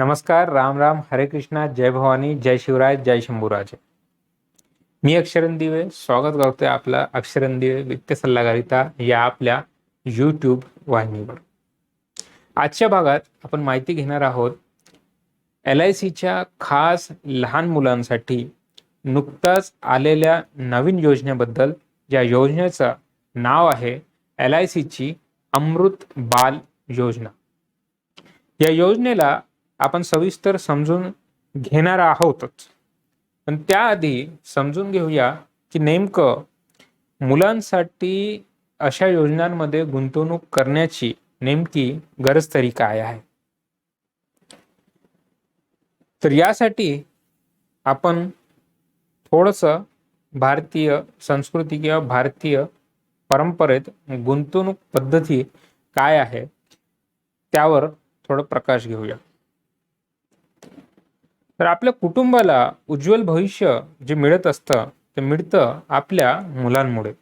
नमस्कार राम राम हरे कृष्णा जय भवानी जय शिवराय जय शंभूराजे. मी अक्षरन दिवे स्वागत करतोय आपला अक्षरन दिवे वित्त सल्लागारिता या आपल्या यूट्यूब वाहिनीवर. आजच्या भागात आपण माहिती घेणार आहोत एल आय सीच्या खास लहान मुलांसाठी नुकताच आलेल्या नवीन योजनेबद्दल या योजनेचं नाव आहे एल आय सीची अमृत बाल योजना. या योजनेला आपण सविस्तर समजून घेणार आहोतच. पण त्याआधी समजून घेऊया की नेमकं मुलांसाठी अशा योजनांमध्ये गुंतवणूक करण्याची नेमकी गरज तरी काय आहे? तर यासाठी आपण थोडंसं भारतीय संस्कृती किंवा भारतीय परंपरेत गुंतवणूक पद्धती काय आहे त्यावर थोडं प्रकाश घेऊया. तर आपल्या कुटुंबाला उज्ज्वल भविष्य जे मिळत असतं ते मिळतं आपल्या मुलांमुळे.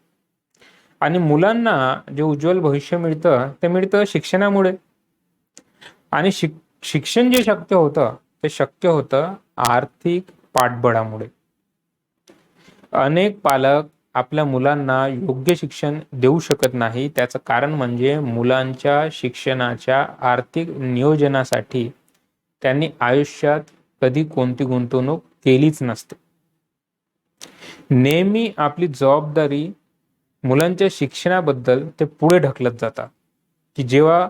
आणि मुलांना जे उज्ज्वल भविष्य मिळतं ते मिळतं शिक्षणामुळे. आणि शिक शिक्षण जे शक्य होतं ते शक्य होतं आर्थिक पाठबळामुळे. अनेक पालक आपल्या मुलांना योग्य शिक्षण देऊ शकत नाही. त्याचं कारण म्हणजे मुलांच्या शिक्षणाच्या आर्थिक नियोजनासाठी त्यांनी आयुष्यात कधी कोणती गुंतवणूक केलीच नसते. नेहमी आपली जबाबदारी मुलांच्या शिक्षणाबद्दल ते पुढे ढकलत जातात. की जेव्हा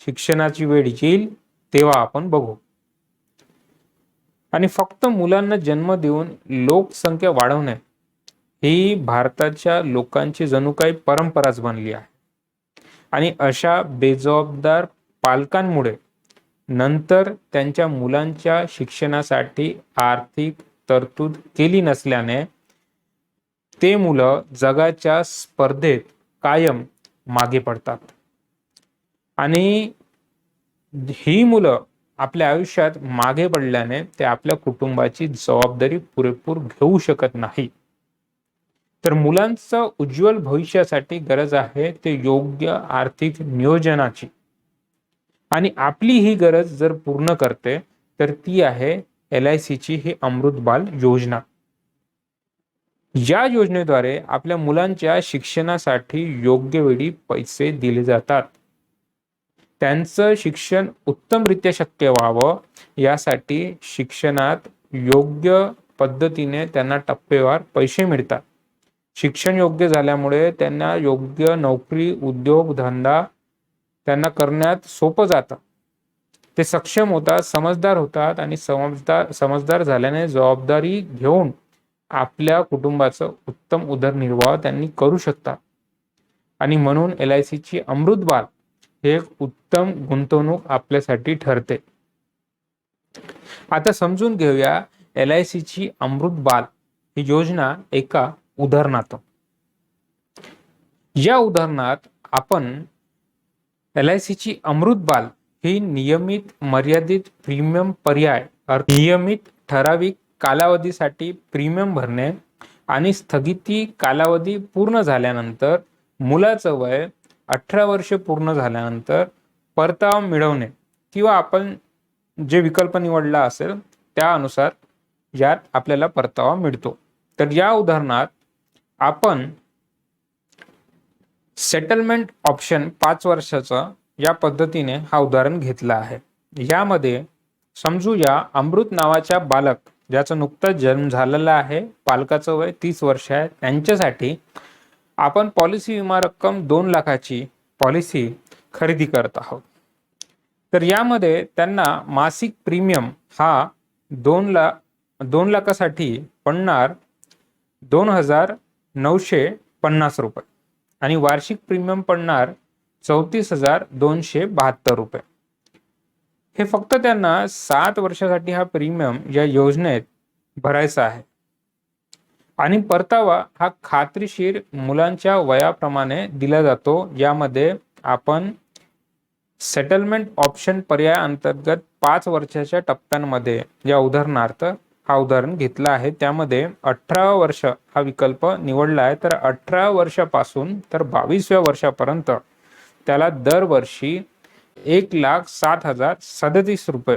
शिक्षणाची वेळ येईल तेव्हा आपण बघू. आणि फक्त मुलांना जन्म देऊन लोकसंख्या वाढवणे ही भारताच्या लोकांची जणू काही परंपराच बनली आहे. आणि अशा बेजबाबदार पालकांमुळे नंतर त्यांच्या मुलांच्या शिक्षणासाठी आर्थिक तरतूद केली नसल्याने ते मुलं जगाच्या स्पर्धेत कायम मागे पडतात. आणि ही मुलं आपल्या आयुष्यात मागे पडल्याने ते आपल्या कुटुंबाची जबाबदारी पुरेपूर घेऊ शकत नाही. तर मुलांचं उज्ज्वल भविष्यासाठी गरज आहे ते योग्य आर्थिक नियोजनाची. आणि आपली ही गरज जर पूर्ण करते तर ती आहे एल आय सीची ही अमृतबाल योजना. या योजनेद्वारे आपल्या मुलांच्या शिक्षणासाठी योग्य वेळी पैसे दिले जातात. त्यांचं शिक्षण उत्तमरित्या शक्य व्हावं यासाठी शिक्षणात योग्य पद्धतीने त्यांना टप्पेवार पैसे मिळतात. शिक्षण योग्य झाल्यामुळे त्यांना योग्य नोकरी उद्योग धंदा त्यांना करण्यात सोपं जातं. ते सक्षम होतात समजदार होतात आणि समजदार समजदार झाल्याने जबाबदारी घेऊन आपल्या कुटुंबाचं उत्तम उदरनिर्वाह त्यांनी करू शकतात. आणि म्हणून एल आय सीची अमृतबाल हे एक उत्तम गुंतवणूक आपल्यासाठी ठरते. आता समजून घेऊया एल आय सीची अमृतबाल ही योजना एका उदाहरणात या उदाहरणात आपण एल आय सीची अमृतबाल ही नियमित मर्यादित प्रीमियम पर्याय नियमित ठराविक कालावधीसाठी प्रीमियम भरणे आणि स्थगिती कालावधी पूर्ण झाल्यानंतर मुलाचं वय अठरा वर्ष पूर्ण झाल्यानंतर परतावा मिळवणे किंवा आपण जे विकल्प निवडला असेल त्यानुसार यात आपल्याला परतावा मिळतो. तर या उदाहरणात आपण सेटलमेंट ऑप्शन पाच वर्षाचा या पद्धतीने हा उदाहरण घेतला आहे. यामध्ये समजू या अमृत नावाच्या बालक ज्याचा नुकताच जन्म झालेला आहे पालकाचं वय तीस वर्ष आहे त्यांच्यासाठी आपण पॉलिसी विमा रक्कम दोन लाखाची पॉलिसी खरेदी करत आहोत. तर यामध्ये त्यांना मासिक प्रीमियम हा दोन ला दोन लाखासाठी पडणार दोन हजार नऊशे पन्नास रुपये. आणि वार्षिक प्रीमियम पडणार चौतीस हजार दोनशे बहात्तर रुपये. हे फक्त त्यांना सात वर्षासाठी हा प्रीमियम या योजनेत भरायचा आहे. आणि परतावा हा खात्रीशीर मुलांच्या वयाप्रमाणे दिला जातो यामध्ये आपण सेटलमेंट ऑप्शन पर्याय अंतर्गत पाच वर्षाच्या टप्प्यांमध्ये या उदाहरणार्थ हा उदाहरण घेतला आहे. त्यामध्ये अठरा वर्ष हा विकल्प निवडला आहे. तर अठरा वर्षापासून तर बावीसव्या वर्षापर्यंत त्याला दरवर्षी एक लाख सात हजार सदतीस रुपये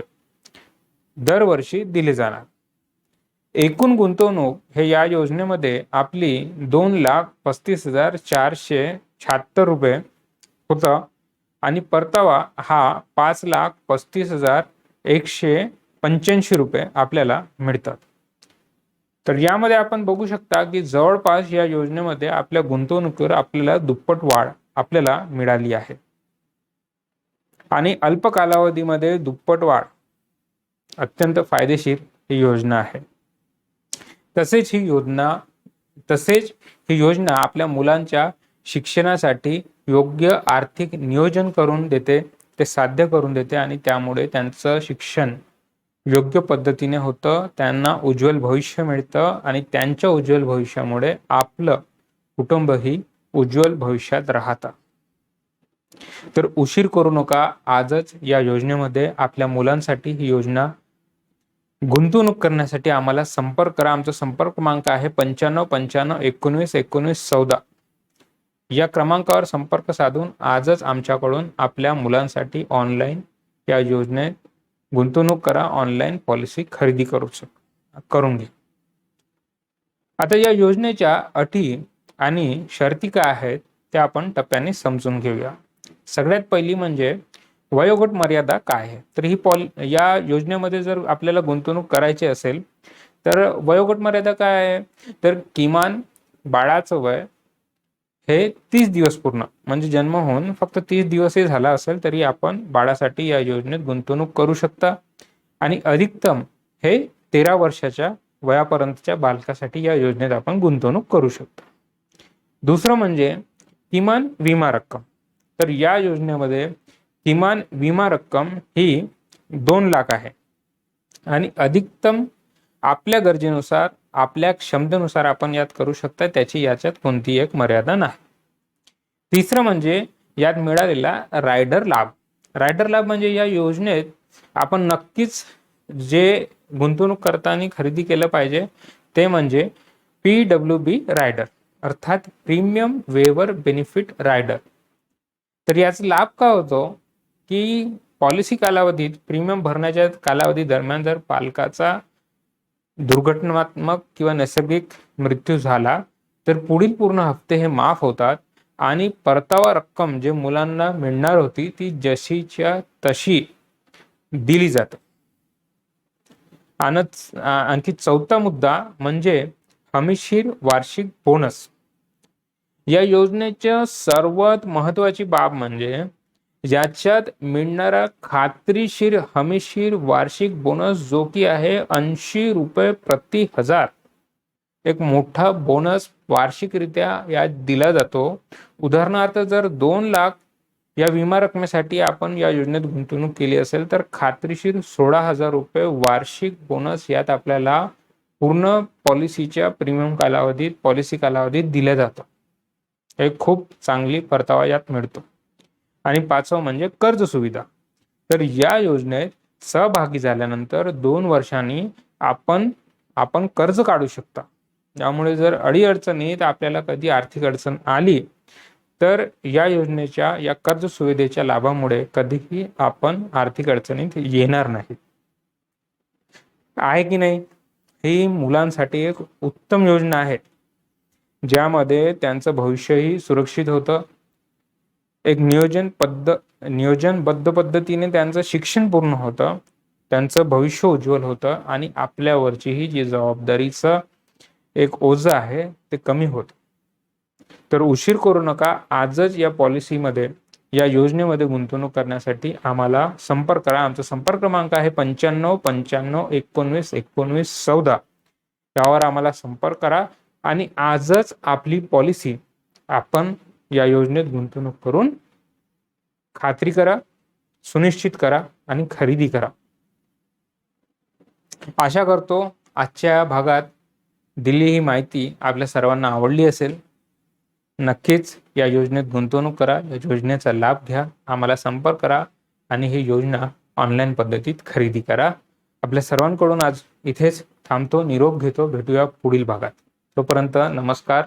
दरवर्षी दिले जाणार. एकूण गुंतवणूक हे या योजनेमध्ये आपली दोन लाख पस्तीस हजार चारशे शहात्तर रुपये होतं. आणि परतावा हा पाच लाख पस्तीस हजार एकशे पंच्याऐंशी रुपये आपल्याला मिळतात. तर यामध्ये आपण बघू शकता की जवळपास या योजनेमध्ये आपल्या गुंतवणुकीवर आपल्याला दुप्पट वाढ आपल्याला मिळाली आहे. आणि अल्प कालावधीमध्ये दुप्पट वाढ अत्यंत फायदेशीर ही योजना आहे. तसेच ही योजना तसेच ही योजना आपल्या मुलांच्या शिक्षणासाठी योग्य आर्थिक नियोजन करून देते ते साध्य करून देते आणि त्यामुळे त्यांचं शिक्षण योग्य पद्धतीने होतं त्यांना उज्ज्वल भविष्य मिळतं आणि त्यांच्या उज्ज्वल भविष्यामुळे आपलं कुटुंबही उज्ज्वल भविष्यात राहतं. तर उशीर करू नका आजच या योजनेमध्ये आपल्या मुलांसाठी ही योजना गुंतवणूक करण्यासाठी आम्हाला संपर्क करा. आमचा संपर्क क्रमांक आहे पंच्याण्णव पंच्याण्णव एकोणवीस एकोणवीस चौदा. या क्रमांकावर संपर्क साधून आजच आमच्याकडून आपल्या मुलांसाठी ऑनलाईन या योजनेत गुंतवणूक करा ऑनलाईन पॉलिसी खरेदी करू शक करून घ्या आता या योजनेच्या अटी आणि शर्ती काय आहेत त्या आपण टप्प्याने समजून घेऊया. सगळ्यात पहिली म्हणजे वयोगट मर्यादा काय आहे? तर ही पॉल या योजनेमध्ये जर आपल्याला गुंतवणूक करायची असेल तर वयोगट मर्यादा काय आहे? तर किमान बाळाचं वय हे तीस दिवस पूर्ण म्हणजे जन्म होऊन फक्त तीस दिवसही झाला असेल तरी आपण बाळासाठी या योजनेत गुंतवणूक करू शकता. आणि अधिकतम हे तेरा वर्षाच्या वयापर्यंतच्या बालकासाठी या योजनेत आपण गुंतवणूक करू शकतो. दुसरं म्हणजे किमान विमा रक्कम. तर या योजनेमध्ये किमान विमा रक्कम ही दोन लाख आहे. आणि अधिकतम आपल्या गरजेनुसार आपल्या क्षमतेनुसार आपण यात करू शकता त्याची याच्यात कोणती एक मर्यादा नाही. तिसरं म्हणजे यात मिळालेला रायडर लाभ. रायडर लाभ म्हणजे या योजनेत आपण नक्कीच जे गुंतवणूक करताना खरेदी केलं पाहिजे ते म्हणजे पी डब्ल्यू बी रायडर अर्थात प्रीमियम वेवर बेनिफिट रायडर तर याचा लाभ का होतो? की पॉलिसी कालावधीत प्रीमियम भरण्याच्या कालावधी दरम्यान जर पालकाचा दुर्घटनात्मक किंवा नैसर्गिक मृत्यू झाला तर पुढील पूर्ण हप्ते हे माफ होतात आणि परतावा रक्कम जे मुलांना मिळणार होती ती जशीच्या तशी दिली जाते. आणि आणखी चौथा मुद्दा म्हणजे हमीशीर वार्षिक बोनस. या योजनेच्या सर्वात महत्वाची बाब म्हणजे याच्यात मिळणारा खात्रीशीर हमीशीर वार्षिक बोनस जो की आहे ऐंशी रुपये प्रति हजार. एक मोठा बोनस वार्षिकरित्या यात दिला जातो. उदाहरणार्थ जर दोन लाख या विमा रकमेसाठी आपण या योजनेत गुंतवणूक केली असेल तर खात्रीशीर सोळा हजार रुपये वार्षिक बोनस यात आपल्याला पूर्ण पॉलिसीच्या प्रीमियम कालावधीत पॉलिसी कालावधीत दिलं जातं. हे खूप चांगली परतावा यात मिळतो. आणि पाचवं म्हणजे कर्ज सुविधा. तर या योजनेत सहभागी झाल्यानंतर दोन वर्षांनी आपण आपण कर्ज काढू शकता. त्यामुळे जर अडीअडचणीत आपल्याला कधी आर्थिक अडचण आली तर या योजनेच्या या कर्ज सुविधेच्या लाभामुळे कधीही आपण आर्थिक अडचणीत येणार नाही. आहे की नाही? ही मुलांसाठी एक उत्तम योजना आहे ज्यामध्ये त्यांचं भविष्यही सुरक्षित होतं. एक नियोजन पद्ध नियोजनबद्ध पद्धतीने त्यांचं शिक्षण पूर्ण होतं. त्यांचं भविष्य उज्ज्वल होतं आणि आपल्यावरची ही जी जबाबदारीचं एक ओझं आहे ते कमी होतं. तर उशीर करू नका आजच या पॉलिसीमध्ये या योजनेमध्ये गुंतवणूक करण्यासाठी आम्हाला संपर्क करा. आमचा संपर्क क्रमांक आहे पंच्याण्णव पंच्याण्णव एकोणवीस एकोणवीस चौदा. यावर आम्हाला संपर्क करा आणि आजच आपली पॉलिसी आपण या योजनेत गुंतवणूक करून खात्री करा सुनिश्चित करा आणि खरेदी करा. आशा करतो आजच्या भागात दिली ही माहिती आपल्या सर्वांना आवडली असेल. नक्कीच या योजनेत गुंतवणूक करा या योजनेचा लाभ घ्या आम्हाला संपर्क करा आणि ही योजना ऑनलाईन पद्धतीत खरेदी करा. आपल्या सर्वांकडून आज इथेच थांबतो निरोप घेतो भेटूया पुढील भागात. तोपर्यंत नमस्कार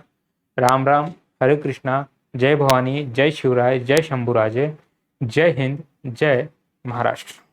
राम राम हरे कृष्णा. जय भवानी जय शिवराय जय शंभूराजे जय हिंद जय महाराष्ट्र।